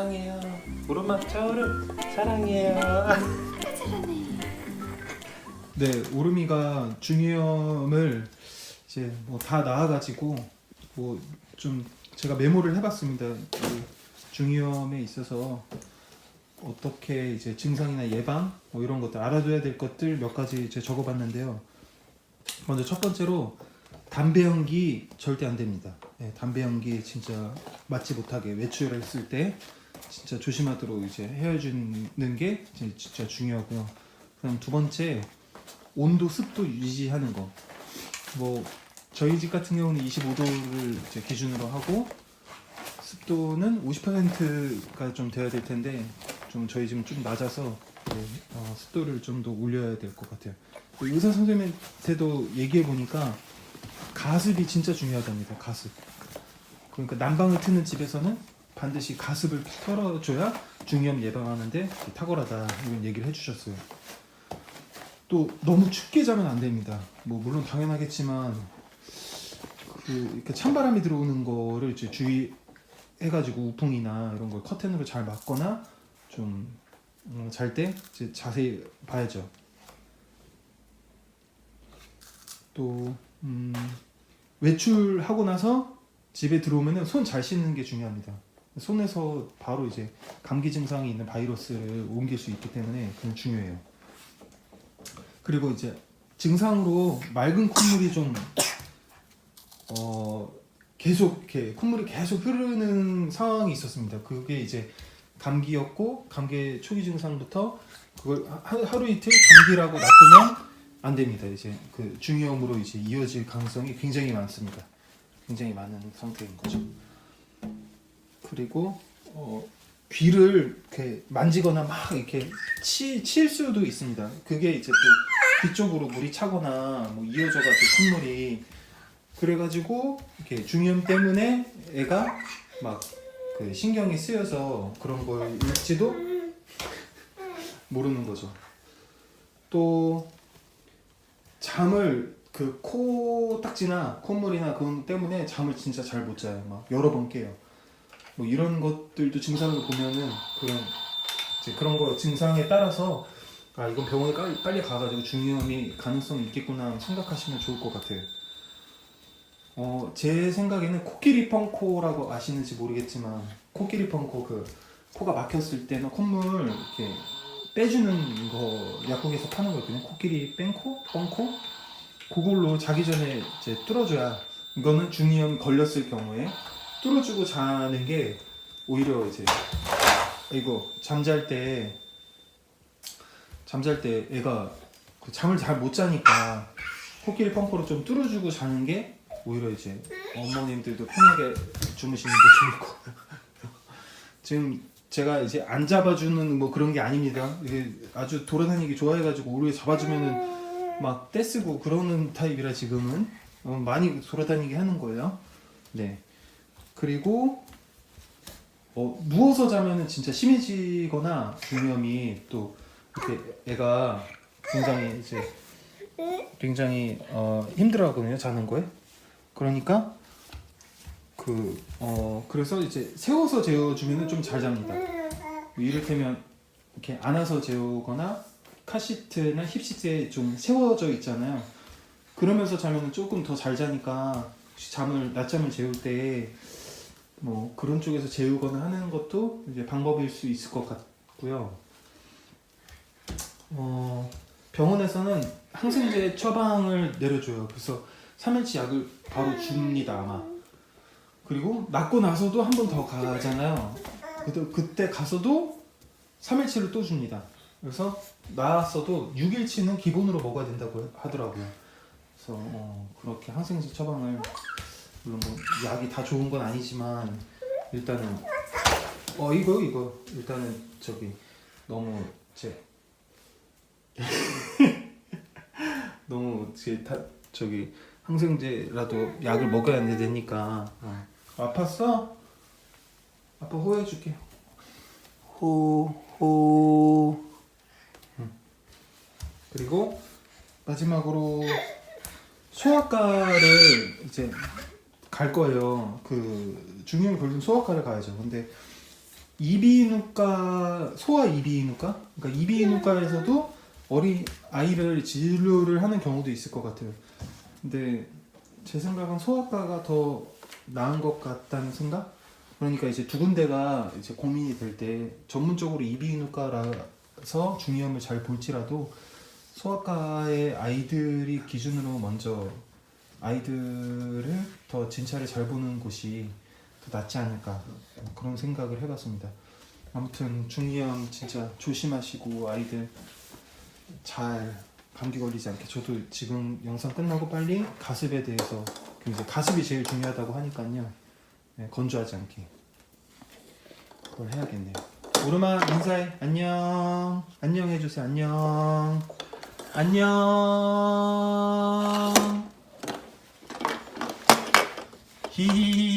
사랑해요. 오르막 차오름 사랑해요. 네, 오르미가 중이염을 이제 뭐 다 나아가지고 뭐 좀 제가 메모를 해봤습니다. 그 중이염에 있어서 어떻게 이제 증상이나 예방 뭐 이런 것들 알아둬야 될 것들 몇 가지 이제 적어봤는데요. 먼저 첫 번째로 담배 연기 절대 안 됩니다. 네, 담배 연기 진짜 맞지 못하게 외출했을 때 진짜 조심하도록 이제 헤어주는 게 진짜 중요하고요. 그다음 두 번째 온도 습도 유지하는 거. 뭐 저희 집 같은 경우는 25도를 이제 기준으로 하고 습도는 50%가 좀 돼야 될 텐데 좀 저희 집은 좀 낮아서 네, 어, 습도를 좀 더 올려야 될 것 같아요. 의사 선생님한테도 얘기해 보니까 가습이 진짜 중요하답니다. 가습. 그러니까 난방을 트는 집에서는 반드시 가습을 털어줘야 중이염 예방하는데 탁월하다 이런 얘기를 해주셨어요. 또 너무 춥게 자면 안 됩니다. 뭐 물론 당연하겠지만 그 이렇게 찬바람이 들어오는 거를 이제 주의해가지고 우풍이나 이런 걸 커튼으로 잘 막거나 좀 잘 때 이제 자세히 봐야죠. 또 음, 외출하고 나서 집에 들어오면은 손 잘 씻는 게 중요합니다. 손에서 바로 이제 감기 증상이 있는 바이러스를 옮길 수 있기 때문에 그건 중요해요. 그리고 이제 증상으로 맑은 콧물이 좀 어, 계속 이렇게 콧물이 계속 흐르는 상황이 있었습니다. 그게 이제 감기였고 감기 초기 증상부터 그걸 하- 하루 이틀 감기라고 놔두면 안 됩니다. 이제 그 중이염으로 이제 이어질 가능성이 굉장히 많습니다. 굉장히 많은 상태인 거죠. 그리고 어, 귀를 이렇게 만지거나 막 이렇게 치, 칠 수도 있습니다. 그게 이제 또 귀 쪽으로 물이 차거나 뭐 이어져가지고 콧물이 그래가지고 이렇게 중이염 때문에 애가 막 그 신경이 쓰여서 그런 걸 일지도 모르는 거죠. 또 잠을 그 코딱지나 콧물이나 그런 때문에 잠을 진짜 잘 못 자요. 막 여러 번 깨요. 뭐 이런 것들도 증상을 보면은 그런 이제 그런 거 증상에 따라서 아 이건 병원에 빨리, 빨리 가가지고 중이염이 가능성이 있겠구나 생각하시면 좋을 것 같아요. 어, 제 생각에는 코끼리 펑코라고 아시는지 모르겠지만 코끼리 펑코 그 코가 막혔을 때는 콧물 이렇게 빼주는 거 약국에서 파는 거 있거든요. 코끼리 뺑코, 펑코 그걸로 자기 전에 이제 뚫어줘야 이거는 중이염 걸렸을 경우에 뚫어주고 자는 게 오히려 이제 이거 잠잘 때 잠잘 때 애가 그 잠을 잘 못 자니까 코끼리 펑코로 좀 뚫어주고 자는 게 오히려 이제 어머님들도 편하게 주무시는 게 좋을 것 같아요. 지금 제가 이제 안 잡아주는 뭐 그런 게 아닙니다. 이게 아주 돌아다니기 좋아해가지고 오래 잡아주면은 막 떼쓰고 그러는 타입이라 지금은 어, 많이 돌아다니게 하는 거예요. 네. 그리고 어, 누워서 자면은 진짜 심해지거나 중이염이 또 이렇게 애가 굉장히 이제 굉장히 어, 힘들어하거든요 자는 거에. 그러니까 그 어 그래서 이제 세워서 재워주면은 좀 잘 잡니다. 이를테면 이렇게 안아서 재우거나 카시트나 힙시트에 좀 세워져 있잖아요. 그러면서 자면은 조금 더 잘 자니까 잠을 낮잠을 재울 때 뭐 그런 쪽에서 재우거나 하는 것도 이제 방법일 수 있을 것 같고요. 어 병원에서는 항생제 처방을 내려줘요. 그래서 3일치 약을 바로 줍니다 아마. 그리고 낫고 나서도 한 번 더 가잖아요. 그때, 그때 가서도 3일치를 또 줍니다. 그래서 나았어도 6일치는 기본으로 먹어야 된다고 하더라고요. 그래서 어, 그렇게 항생제 처방을 물론 뭐 약이 다 좋은 건 아니지만 일단은 어 이거 이거. 일단은 저기 너무 제 너무 제 다, 저기 항생제라도 약을 먹어야 되니까. 어. 아팠어? 아빠 호해줄게. 호호. 그리고 마지막으로 소아과를 이제 갈 거예요 그 중요한 걸린 소아과를 가야죠 근데 이비인후과 소아 이비인후과 그러니까 이비인후과에서도 어린 아이를 진료를 하는 경우도 있을 것 같아요. 근데 제 생각은 소아과가 더 나은 것 같다는 생각? 그러니까 이제 두 군데가 이제 고민이 될 때 전문적으로 이비인후과라서 중이염을 잘 볼지라도 소아과의 아이들이 기준으로 먼저 아이들을 더 진찰을 잘 보는 곳이 더 낫지 않을까 그런 생각을 해봤습니다. 아무튼 중이염 진짜 조심하시고 아이들 잘 감기 걸리지 않게 저도 지금 영상 끝나고 빨리 가습에 대해서 그 이제 가습이 제일 중요하다고 하니까요. 네, 건조하지 않게 그걸 해야겠네요. 오르마 인사해. 안녕. 안녕 해주세요. 안녕. 안녕 히히히